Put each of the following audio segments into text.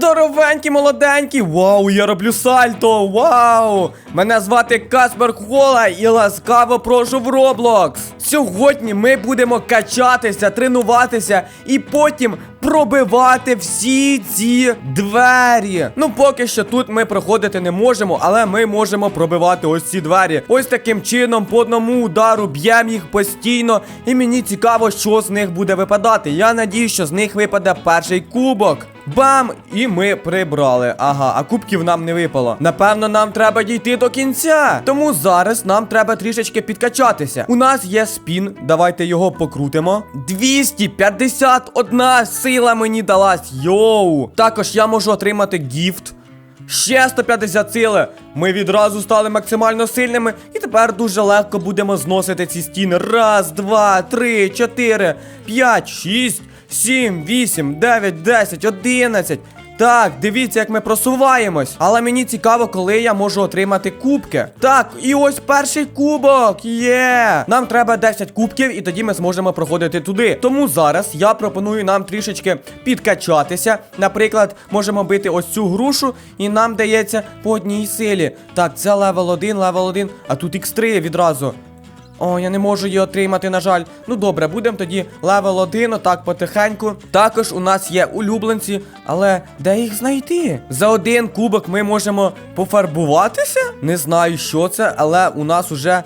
Здоровенький, молоденький! Вау, я роблю сальто! Вау! Мене звати Каспер Хола і ласкаво прошу в Roblox. Сьогодні ми будемо качатися, тренуватися і потім пробивати всі ці двері. Ну, поки що тут ми проходити не можемо, але ми можемо пробивати ось ці двері. Ось таким чином, по одному удару б'ємо їх постійно. І мені цікаво, що з них буде випадати. Я надію, що з них випаде перший кубок. Бам! І ми прибрали. Ага, а кубків нам не випало. Напевно, нам треба дійти до кінця. Тому зараз нам треба трішечки підкачатися. У нас є спін. Давайте його покрутимо. 251 сила мені далась. Йоу! Також я можу отримати гіфт. Ще 150 сили. Ми відразу стали максимально сильними, і тепер дуже легко будемо зносити ці стіни. Раз, два, три, чотири, п'ять, шість, сім, вісім, дев'ять, десять, одинадцять. Так, дивіться, як ми просуваємось. Але мені цікаво, коли я можу отримати кубки. Так, і ось перший кубок. Є! Нам треба 10 кубків, і тоді ми зможемо проходити туди. Тому зараз я пропоную нам трішечки підкачатися. Наприклад, можемо бити ось цю грушу, і нам дається по одній силі. Так, це левел 1, левел 1, а тут X3 відразу. О, я не можу її отримати, на жаль. Ну добре, будемо тоді левел 1, отак потихеньку. Також у нас є улюбленці, але де їх знайти? За один кубок ми можемо пофарбуватися? Не знаю, що це, але у нас уже.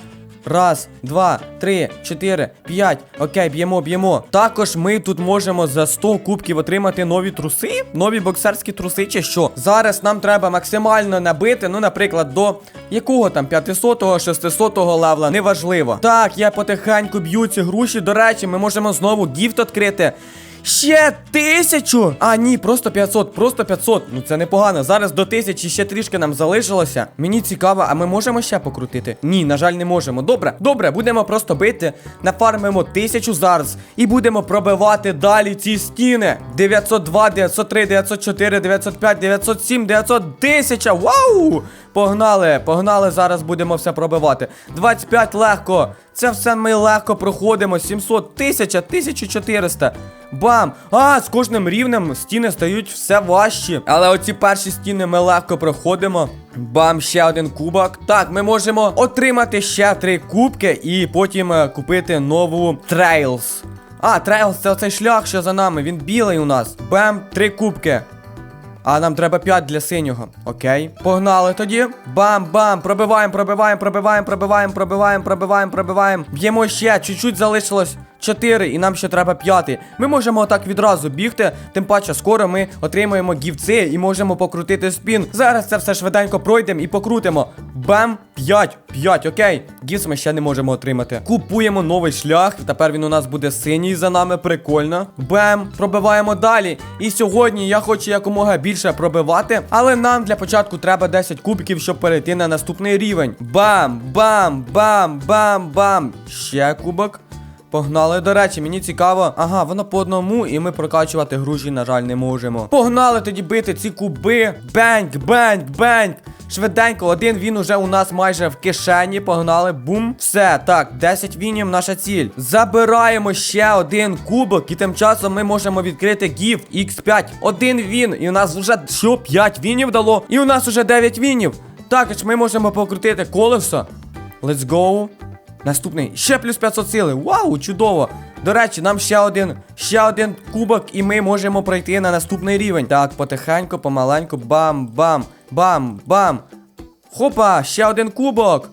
Раз, два, три, чотири, п'ять. Окей, б'ємо, б'ємо. Також ми тут можемо за 100 кубків отримати нові труси, нові боксерські труси, чи що. Зараз нам треба максимально набити, ну, наприклад, до якого там 500-го, 600-го левла, неважливо. Так, я потихеньку б'ю ці груші. До речі, ми можемо знову гіфт відкрити. Ще тисячу! А, ні, просто 500, просто 500. Ну це непогано. Зараз до тисячі ще трішки нам залишилося. Мені цікаво, а ми можемо ще покрутити? Ні, на жаль, не можемо. Добре, добре, будемо просто бити. Нафармимо тисячу зараз. І будемо пробивати далі ці стіни. 902, 903, 904, 905, 907, 910. Вау! Погнали, погнали, зараз будемо все пробивати. 25 легко. Це все ми легко проходимо. 700, 1000, 1400. Бам! А, з кожним рівнем стіни стають все важчі. Але оці перші стіни ми легко проходимо. Бам, ще один кубок. Так, ми можемо отримати ще три кубки і потім е, купити нову Trails. А, Trails це оцей шлях, що за нами. Він білий у нас. Бам, три кубки. А нам треба 5 для синього. Окей. Погнали тоді. Бам-бам. Пробиваємо, пробиваємо, пробиваємо, пробиваємо, пробиваємо, пробиваємо, пробиваємо. Б'ємо ще. Чуть-чуть залишилось 4, і нам ще треба 5. Ми можемо отак відразу бігти. Тим паче, скоро ми отримаємо гівці і можемо покрутити спін. Зараз це все швиденько пройдемо і покрутимо. Бам! 5, 5, окей. Гіс ми ще не можемо отримати. Купуємо новий шлях. Тепер він у нас буде синій за нами. Прикольно. Бем, пробиваємо далі. І сьогодні я хочу якомога більше пробивати. Але нам для початку треба 10 кубиків, щоб перейти на наступний рівень. Бам, бам, бам, бам, бам. Ще кубок. Погнали, до речі, мені цікаво. Ага, воно по одному, і ми прокачувати груші, на жаль, не можемо. Погнали тоді бити ці куби. Бенк, бенк, бенк. Швиденько, один він уже у нас майже в кишені. Погнали. Бум. Все, так, 10 вінів наша ціль. Забираємо ще один кубок, і тим часом ми можемо відкрити гіфт X5. Один він. І у нас вже що, 5 вінів дало. І у нас уже 9 вінів. Також ми можемо покрутити колесо. Let's go. Наступний ще плюс 500 сили. Вау, чудово! До речі, нам ще один, ще один кубок, і ми можемо пройти на наступний рівень. Так, потихеньку, помаленьку, бам-бам, бам-бам. Хопа, ще один кубок.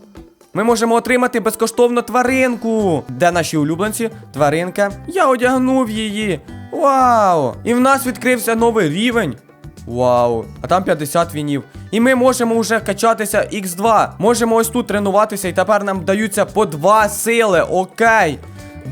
Ми можемо отримати безкоштовно тваринку. Де наші улюбленці? Тваринка. Я одягнув її. Вау! І в нас відкрився новий рівень. Вау, а там 50 вінів. І ми можемо вже качатися Х2. Можемо ось тут тренуватися, і тепер нам даються по два сили. Окей.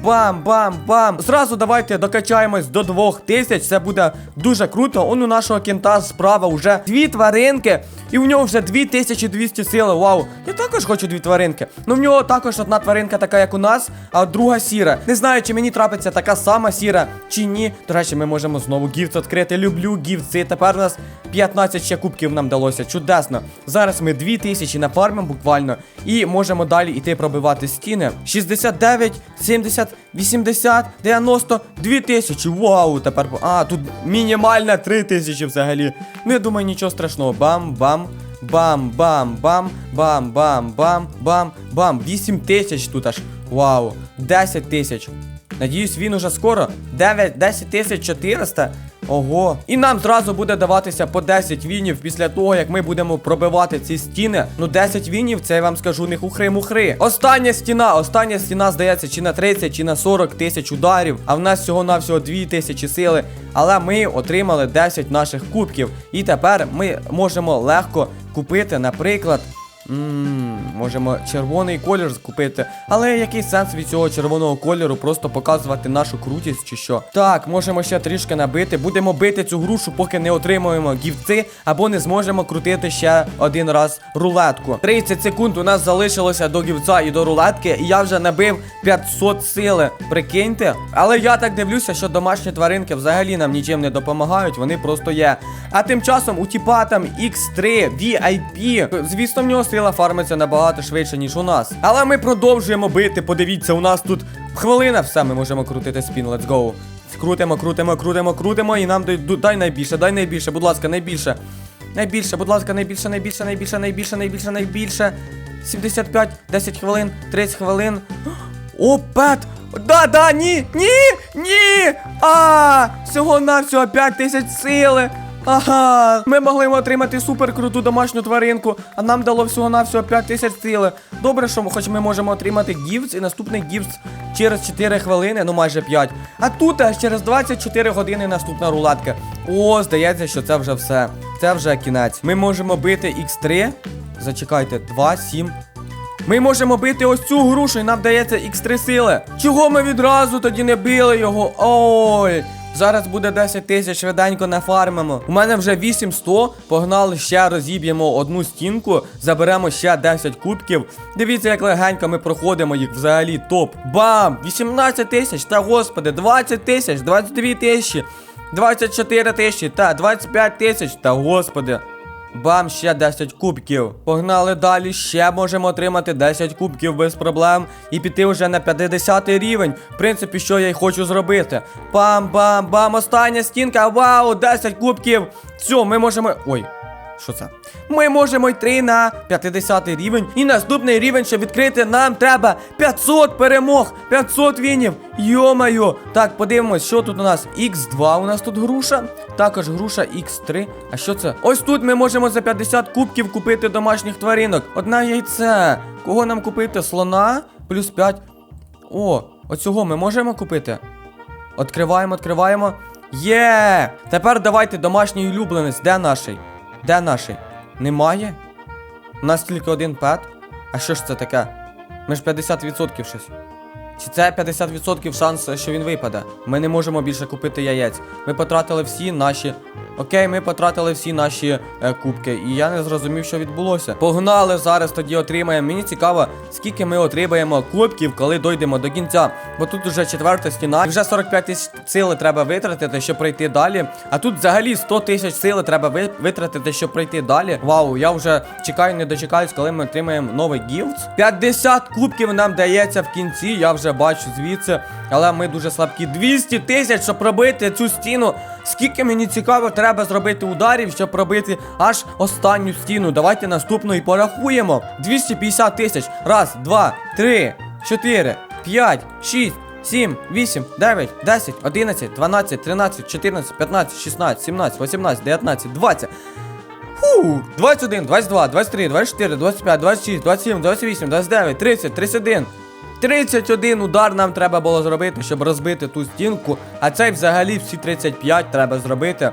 Бам-бам-бам. Зразу давайте докачаємось до 2000. Це буде дуже круто. Он у нашого кінта справа вже дві тваринки. І у нього вже 2200 сили. Вау. Я також хочу дві тваринки. Ну в нього також одна тваринка, така як у нас, а друга сіра. Не знаю, чи мені трапиться така сама сіра, чи ні. До речі, ми можемо знову гіфт відкрити. Люблю гіфти. Тепер у нас 15 ще кубків нам вдалося. Чудесно. Зараз ми 2000 нафармимо буквально і можемо далі йти пробивати стіни. 69, 70, 80, 90, 2000. Вау, тепер. А, тут мінімальна 3000 взагалі. Не думаю, нічого страшного. Бам-бам. Бам-бам-бам, бам-бам-бам, бам-бам. 8 тисяч тут аж. Вау. 10 тисяч. Надіюсь, він уже скоро. 9, 10 тисяч 400. Ого. І нам зразу буде даватися по 10 вінів після того, як ми будемо пробивати ці стіни. Ну, 10 вінів, це я вам скажу не хухри-мухри. Остання стіна, остання стіна, здається, чи на 30, чи на 40 тисяч ударів. А в нас всього-навсього 2 тисячі сили. Але ми отримали 10 наших кубків. І тепер ми можемо легко купити, наприклад. Ммм, можемо червоний колір купити. Але який сенс від цього червоного кольору? Просто показувати нашу крутість чи що? Так, можемо ще трішки набити. Будемо бити цю грушу, поки не отримуємо гівці, або не зможемо крутити ще один раз рулетку. 30 секунд у нас залишилося до гівця і до рулетки, і я вже набив 500 сили. Прикиньте. Але я так дивлюся, що домашні тваринки взагалі нам нічим не допомагають, вони просто є. А тим часом у тіпа там X3 VIP. Звісно, в нього сила фармиться набагато швидше, ніж у нас. Але ми продовжуємо бити. Подивіться, у нас тут хвилина, все, ми можемо крутити спін. Let's go. Крутимо, крутимо, крутимо, крутимо. І нам дай, дай найбільше, дай найбільше, будь ласка, найбільше. Найбільше, будь ласка, найбільше, найбільше, найбільше, найбільше, найбільше, найбільше. 75, 10 хвилин, 30 хвилин. О, пет! Да, да, ні, ні, ні! А, всього навсього 5 тисяч сили. Ага, ми могли отримати супер круту домашню тваринку, а нам дало всього навсього 5 тисяч сили. Добре, що хоч ми можемо отримати гіфт, і наступний гіфт через 4 хвилини, ну майже 5. А тут аж через 24 години наступна рулетка. О, здається, що це вже все. Це вже кінець. Ми можемо бити X3. Зачекайте, 2, 7, ми можемо бити ось цю грушу, і нам дається X3 сили. Чого ми відразу тоді не били його? Ой. Зараз буде 10 тисяч, швиденько нафармимо. У мене вже 800. Погнали ще розіб'ємо одну стінку, заберемо ще 10 кубків. Дивіться, як легенько ми проходимо їх взагалі топ. Бам! 18 тисяч, та господи, 20 тисяч, 22 тисячі, 24 тисячі, та 25 тисяч, та господи. Бам, ще 10 кубків. Погнали далі, ще можемо отримати 10 кубків без проблем і піти вже на 50 рівень. В принципі, що я й хочу зробити. Бам-бам-бам, остання стінка. Вау, 10 кубків. Все, ми можемо. Ой. Що це? Ми можемо йти на 50 рівень. І наступний рівень, щоб відкрити, нам треба 500 перемог, 500 вінів. Йо-майо. Так, подивимось, що тут у нас. Х2 у нас тут груша. Також груша Х3. А що це? Ось тут ми можемо за 50 кубків купити домашніх тваринок. Одна яйце. Кого нам купити? Слона? Плюс 5. О, оцього ми можемо купити? Откриваємо, відкриваємо. Є! Тепер давайте домашній улюбленець. Де наший? Де наший? Немає? У нас тільки один пет. А що ж це таке? Ми ж 50% щось. Чи це 50% шанс, що він випаде? Ми не можемо більше купити яєць. Ми потратили всі наші. Окей, ми потратили всі наші е, кубки, і я не зрозумів, що відбулося. Погнали зараз тоді отримаємо. Мені цікаво, скільки ми отримаємо кубків, коли дойдемо до кінця. Бо тут вже четверта стіна, і вже 45 тисяч сили треба витратити, щоб пройти далі. А тут взагалі 100 тисяч сили треба витратити, щоб пройти далі. Вау, я вже чекаю, не дочекаюсь, коли ми отримаємо новий гілд. 50 кубків нам дається в кінці, я вже бачу звідси. Але ми дуже слабкі. 200 тисяч, щоб пробити цю стіну. Скільки мені цікаво, треба зробити ударів, щоб пробити аж останню стіну. Давайте наступну і порахуємо. 250 тисяч. Раз, два, три, чотири, п'ять, шість. 7, 8, 9, 10, 11, 12, 13, 14, 15, 16, 17, 18, 19, 20. Фу, 21, 22, 23, 24, 25, 26, 27, 28, 29, 30, 31. 31 удар нам треба було зробити, щоб розбити ту стінку. А цей взагалі всі 35 треба зробити.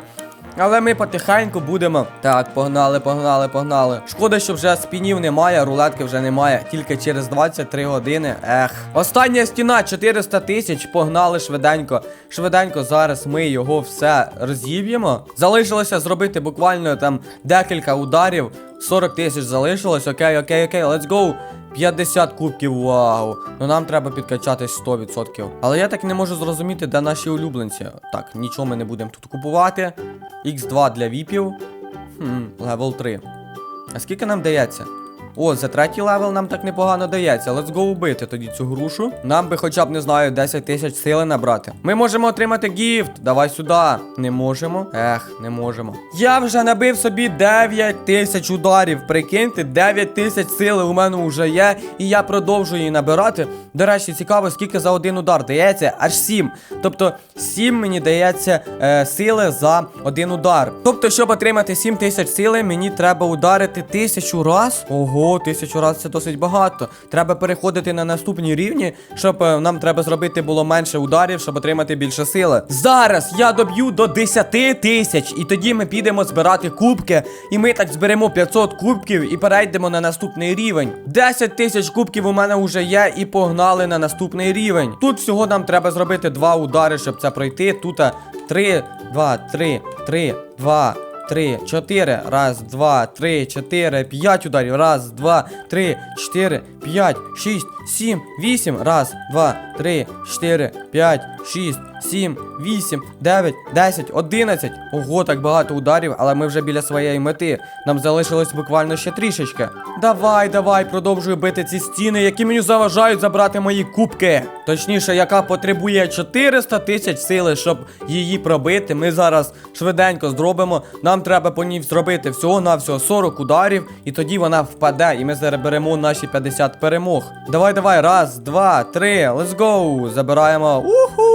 Але ми потихеньку будемо. Так, погнали, погнали, погнали. Шкода, що вже спінів немає, рулетки вже немає. Тільки через 23 години. Ех. Остання стіна 400 тисяч. Погнали швиденько. Швиденько зараз ми його все розіб'ємо. Залишилося зробити буквально там декілька ударів. 40 тисяч залишилось. Окей, окей, окей, let's go. 50 кубків, вау. Ну нам треба підкачатись 100%. Але я так не можу зрозуміти, де наші улюбленці. Так, нічого ми не будемо тут купувати. X2 для віпів. Хм, левел 3. А скільки нам дається? О, за третій левел нам так непогано дається. Let's go убити тоді цю грушу. Нам би хоча б, не знаю, 10 тисяч сили набрати. Ми можемо отримати гіфт. Давай сюди. Не можемо. Ех, не можемо. Я вже набив собі 9 тисяч ударів. Прикиньте, 9 тисяч сили у мене вже є. І я продовжую її набирати. До речі, цікаво, скільки за один удар дається. Аж 7. Тобто 7 мені дається е, сили за один удар. Тобто, щоб отримати 7 тисяч сили, мені треба ударити тисячу раз. Ого, тисячу раз це досить багато. Треба переходити на наступні рівні, щоб е, нам треба зробити було менше ударів, щоб отримати більше сили. Зараз я доб'ю до 10 тисяч, і тоді ми підемо збирати кубки. І ми так зберемо 500 кубків і перейдемо на наступний рівень. 10 тисяч кубків у мене вже є, і погнали на наступний рівень. Тут всього нам треба зробити два удари, щоб це пройти. Тут 3, 2, 3, 3, 2. Три, чотири, раз, два, три, чотири, п'ять ударів. Раз, два, три, чотири, п'ять, шість, сім, вісім. Раз, два, три, чотири, п'ять, шість, сім, вісім, дев'ять, десять, одинадцять. Ого, так багато ударів, але ми вже біля своєї мети. Нам залишилось буквально ще трішечки. Давай, давай, продовжую бити ці стіни, які мені заважають забрати мої кубки. Точніше, яка потребує 400 тисяч сили, щоб її пробити. Ми зараз швиденько зробимо. Нам треба по ній зробити всього-навсього 40 ударів, і тоді вона впаде, і ми заберемо наші 50 перемог. Давай, давай, раз, два, три, let's go! Забираємо. Уху!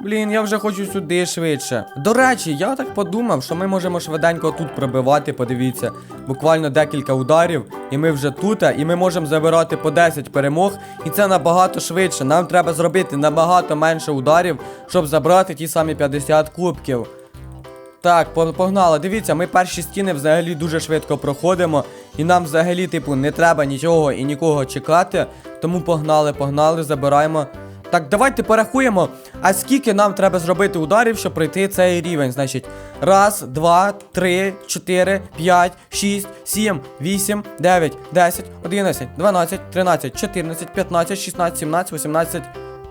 Блін, я вже хочу сюди швидше. До речі, я так подумав, що ми можемо швиденько тут пробивати, подивіться. Буквально декілька ударів, і ми вже тут, і ми можемо забирати по 10 перемог, і це набагато швидше. Нам треба зробити набагато менше ударів, щоб забрати ті самі 50 кубків. Так, погнали. Дивіться, ми перші стіни взагалі дуже швидко проходимо. І нам взагалі, типу, не треба нічого і нікого чекати. Тому погнали, погнали, забираємо. Так, давайте порахуємо. А скільки нам треба зробити ударів, щоб пройти цей рівень? Значить, раз, два, три, чотири, п'ять, шість, сім, вісім, дев'ять, десять, одинадцять, дванадцять, тринадцять, чотирнадцять, п'ятнадцять, шістнадцять, сімнадцять, вісімнадцять.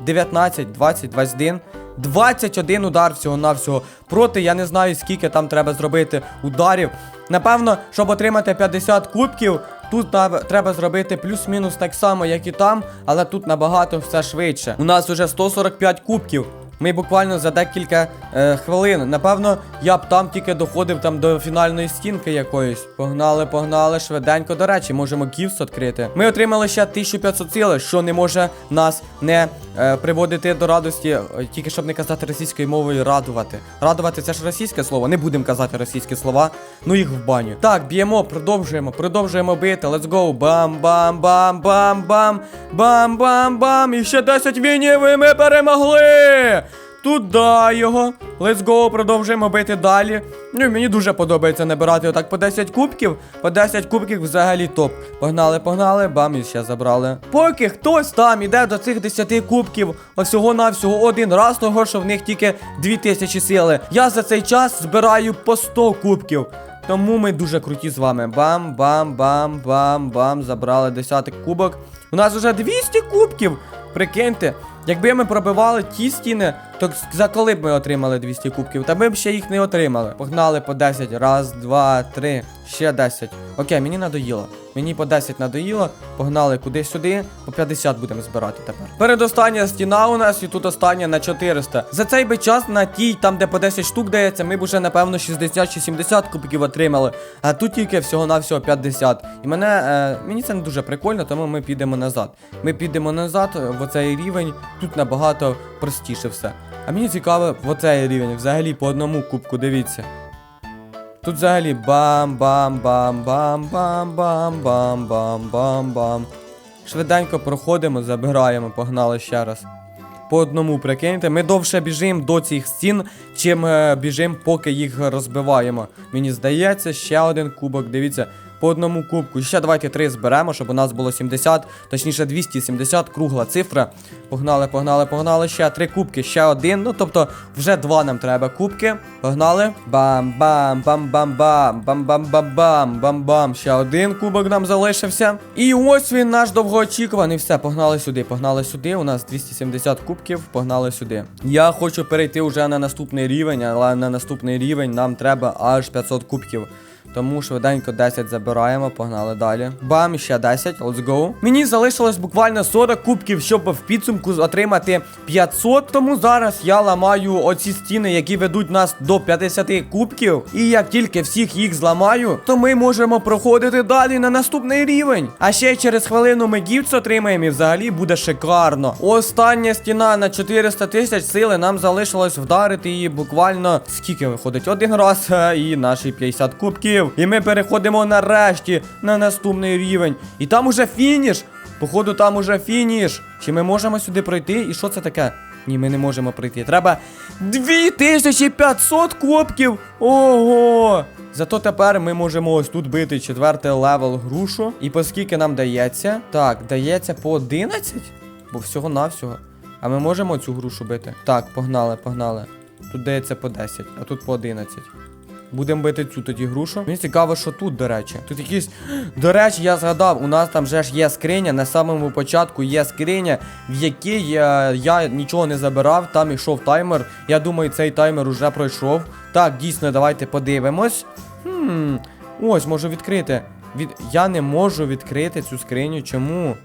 19, 20, 21. 21 удар всього-навсього. Проти я не знаю, скільки там треба зробити ударів. Напевно, щоб отримати 50 кубків, тут треба зробити плюс-мінус так само, як і там, але тут набагато все швидше. У нас уже 145 кубків. Ми буквально за декілька е, хвилин. Напевно, я б там тільки доходив там до фінальної стінки якоїсь. Погнали, погнали, швиденько. До речі, можемо гіфс відкрити. Ми отримали ще 1500 сили, що не може нас не е, приводити до радості, е, тільки щоб не казати російською мовою радувати. Радувати це ж російське слово. Не будемо казати російські слова. Ну їх в баню. Так, б'ємо, продовжуємо, продовжуємо бити. Let's go. Бам, бам, бам, бам, бам, бам, бам, бам. І ще 10 вінів, і ми перемогли. Туди його. Let's go, продовжуємо бити далі. Ну, мені дуже подобається набирати отак по 10 кубків. По 10 кубків взагалі топ. Погнали, погнали, бам, і ще забрали. Поки хтось там іде до цих 10 кубків, всього навсього один раз, того що в них тільки 2000 сили. Я за цей час збираю по 100 кубків. Тому ми дуже круті з вами. Бам, бам, бам, бам, бам. Забрали 10 кубок. У нас вже 200 кубків. Прикиньте, якби ми пробивали ті стіни, то за коли б ми отримали 200 кубків? Та ми б ще їх не отримали. Погнали по 10. Раз, два, три, ще 10. Окей, мені надоїло. Мені по 10 надоїло. Погнали куди сюди. По 50 будемо збирати тепер. Передостання стіна у нас і тут остання на 400. За цей би час на тій, там де по 10 штук дається, ми б уже напевно 60 чи 70 кубків отримали. А тут тільки всього-навсього 50. І мене е, мені це не дуже прикольно, тому ми підемо назад. Ми підемо назад в оцей рівень. Тут набагато простіше все. А мені цікаво оцей рівень, взагалі по одному кубку, дивіться. Тут взагалі бам-бам-бам-бам-бам-бам-бам-бам-бам-бам. Швиденько проходимо, забираємо, погнали ще раз. По одному, прикиньте, ми довше біжимо до цих стін, чим е, біжимо, поки їх розбиваємо. Мені здається, ще один кубок, дивіться, по одному кубку. Ще давайте три зберемо, щоб у нас було 70, точніше 270, кругла цифра. Погнали, погнали, погнали. Ще три кубки, ще один. Ну тобто вже два нам треба кубки. Погнали. Бам-бам-бам-бам-бам. Бам-бам-бам-бам. Бам-бам. Ще один кубок нам залишився. І ось він наш довгоочікуваний. Все, погнали сюди. Погнали сюди. У нас 270 кубків. Погнали сюди. Я хочу перейти вже на наступний рівень, але на наступний рівень нам треба аж 500 кубків. Тому швиденько 10 забираємо, погнали далі. Бам, ще 10, let's go. Мені залишилось буквально 40 кубків, щоб в підсумку отримати 500. Тому зараз я ламаю оці стіни, які ведуть нас до 50 кубків. І як тільки всіх їх зламаю, то ми можемо проходити далі на наступний рівень. А ще через хвилину ми гівц отримаємо і взагалі буде шикарно. Остання стіна на 400 тисяч сили. Нам залишилось вдарити її буквально скільки виходить? Один раз е, і наші 50 кубків. І ми переходимо нарешті на наступний рівень. І там уже фініш. Походу, там уже фініш. Чи ми можемо сюди пройти? І що це таке? Ні, ми не можемо пройти. Треба 2500 кубків. Ого! Зато тепер ми можемо ось тут бити четвертий левел грушу. І по скільки нам дається? Так, дається по 11? Бо всього-навсього. А ми можемо цю грушу бити? Так, погнали, погнали. Тут дається по 10, а тут по 11. Будемо бити цю тоді грушу. Мені цікаво, що тут, до речі. Тут якісь. До речі, я згадав, у нас там вже ж є скриня. На самому початку є скриня, в якій я, я нічого не забирав. Там йшов таймер. Я думаю, цей таймер уже пройшов. Так, дійсно, давайте подивимось. Хм, ось можу відкрити. Від... Я не можу відкрити цю скриню. Чому?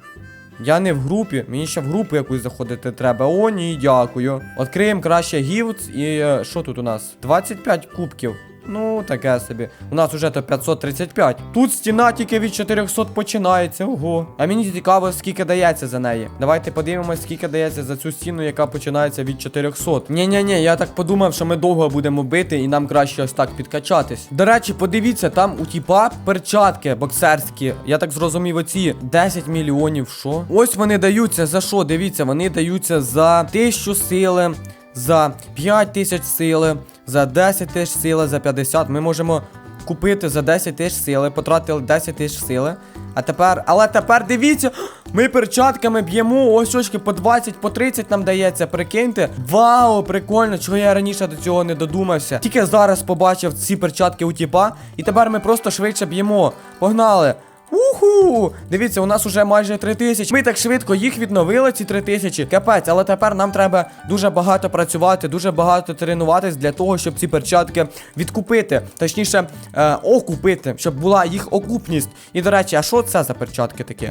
Я не в групі, мені ще в групу якусь заходити треба. О, ні, дякую. Відкриємо краще гівц і е, що тут у нас? 25 кубків. Ну, таке собі. У нас уже то 535. Тут стіна тільки від 400 починається. Ого. А мені цікаво, скільки дається за неї. Давайте подивимось, скільки дається за цю стіну, яка починається від 400. Ні-ні-ні, я так подумав, що ми довго будемо бити і нам краще ось так підкачатись. До речі, подивіться, там у тіпа перчатки боксерські. Я так зрозумів, оці 10 мільйонів. Що? Ось вони даються за що? Дивіться, вони даються за 1000 сили, за 5 тисяч сили, за 10 тисяч сили, за 50. Ми можемо купити за 10 тисяч сили, потратили 10 тисяч сили. А тепер, але тепер дивіться, ми перчатками б'ємо, ось очки по 20, по 30 нам дається, прикиньте. Вау, прикольно, чого я раніше до цього не додумався. Тільки зараз побачив ці перчатки у тіпа, і тепер ми просто швидше б'ємо. Погнали! Уху! Дивіться, у нас уже майже 3 тисячі. Ми так швидко їх відновили, ці 3 тисячі. Капець, але тепер нам треба дуже багато працювати, дуже багато тренуватись для того, щоб ці перчатки відкупити. Точніше, е, окупити, щоб була їх окупність. І до речі, а що це за перчатки такі?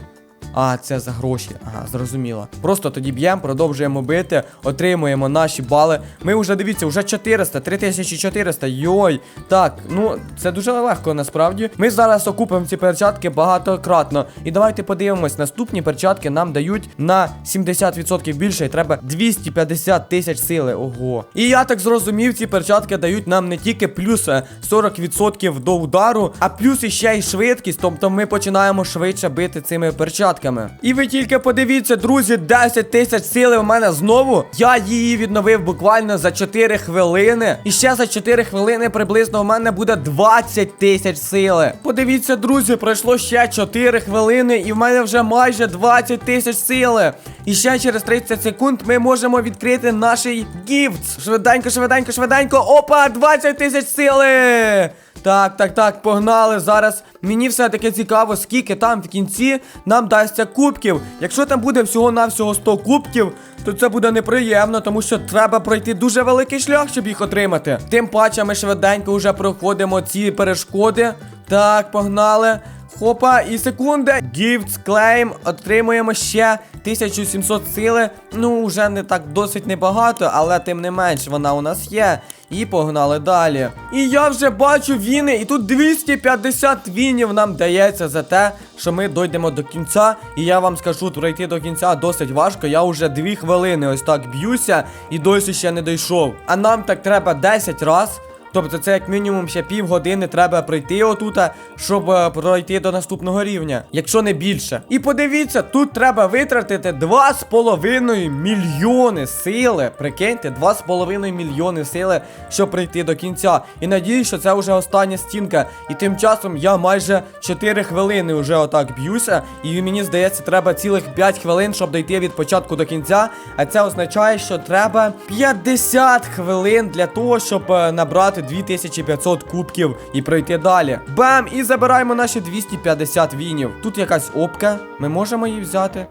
А, це за гроші. Ага, зрозуміло. Просто тоді б'ємо, продовжуємо бити, отримуємо наші бали. Ми вже дивіться, вже 400, 3400. Йой. Так, ну це дуже легко насправді. Ми зараз окупимо ці перчатки багатократно. І давайте подивимось, наступні перчатки нам дають на 70% більше. І треба 250 тисяч сили. Ого. І я так зрозумів, ці перчатки дають нам не тільки плюс е, 40% до удару, а плюс іще й швидкість. Тобто ми починаємо швидше бити цими перчатками. І ви тільки подивіться, друзі, 10 тисяч сили в мене знову. Я її відновив буквально за 4 хвилини. І ще за 4 хвилини приблизно в мене буде 20 тисяч сили. Подивіться, друзі, пройшло ще 4 хвилини, і в мене вже майже 20 тисяч сили. І ще через 30 секунд ми можемо відкрити наш гіфт. Швиденько, швиденько, швиденько. Опа, 20 тисяч сили! Так, так, так, погнали. Зараз мені все-таки цікаво, скільки там в кінці нам дасться кубків. Якщо там буде всього-навсього 100 кубків, то це буде неприємно, тому що треба пройти дуже великий шлях, щоб їх отримати. Тим паче ми швиденько вже проходимо ці перешкоди. Так, погнали. Хопа, і секунда. Gifts claim. Отримуємо ще 1700 сили. Ну, вже не так досить небагато, але тим не менш вона у нас є. І погнали далі. І я вже бачу віни, і тут 250 вінів нам дається за те, що ми дойдемо до кінця. І я вам скажу, пройти до кінця досить важко. Я вже 2 хвилини ось так б'юся і досі ще не дійшов. А нам так треба 10 раз. Тобто це як мінімум ще півгодини треба пройти отута, щоб е, пройти до наступного рівня, якщо не більше. І подивіться, тут треба витратити 2,5 мільйони сили. Прикиньте, 2,5 мільйони сили, щоб прийти до кінця. І надіюсь, що це вже остання стінка. І тим часом я майже 4 хвилини вже отак б'юся. І мені здається, треба цілих 5 хвилин, щоб дійти від початку до кінця. А це означає, що треба 50 хвилин для того, щоб е, набрати 2500 кубків і пройти далі. Бам! І забираємо наші 250 вінів. Тут якась опка. Ми можемо її взяти.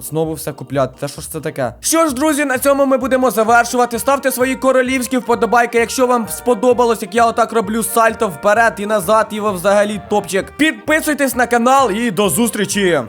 Знову все купляти. Та що ж це таке? Що ж, друзі, на цьому ми будемо завершувати. Ставте свої королівські вподобайки, якщо вам сподобалось, як я отак роблю сальто вперед і назад, і ви взагалі топчик. Підписуйтесь на канал і до зустрічі!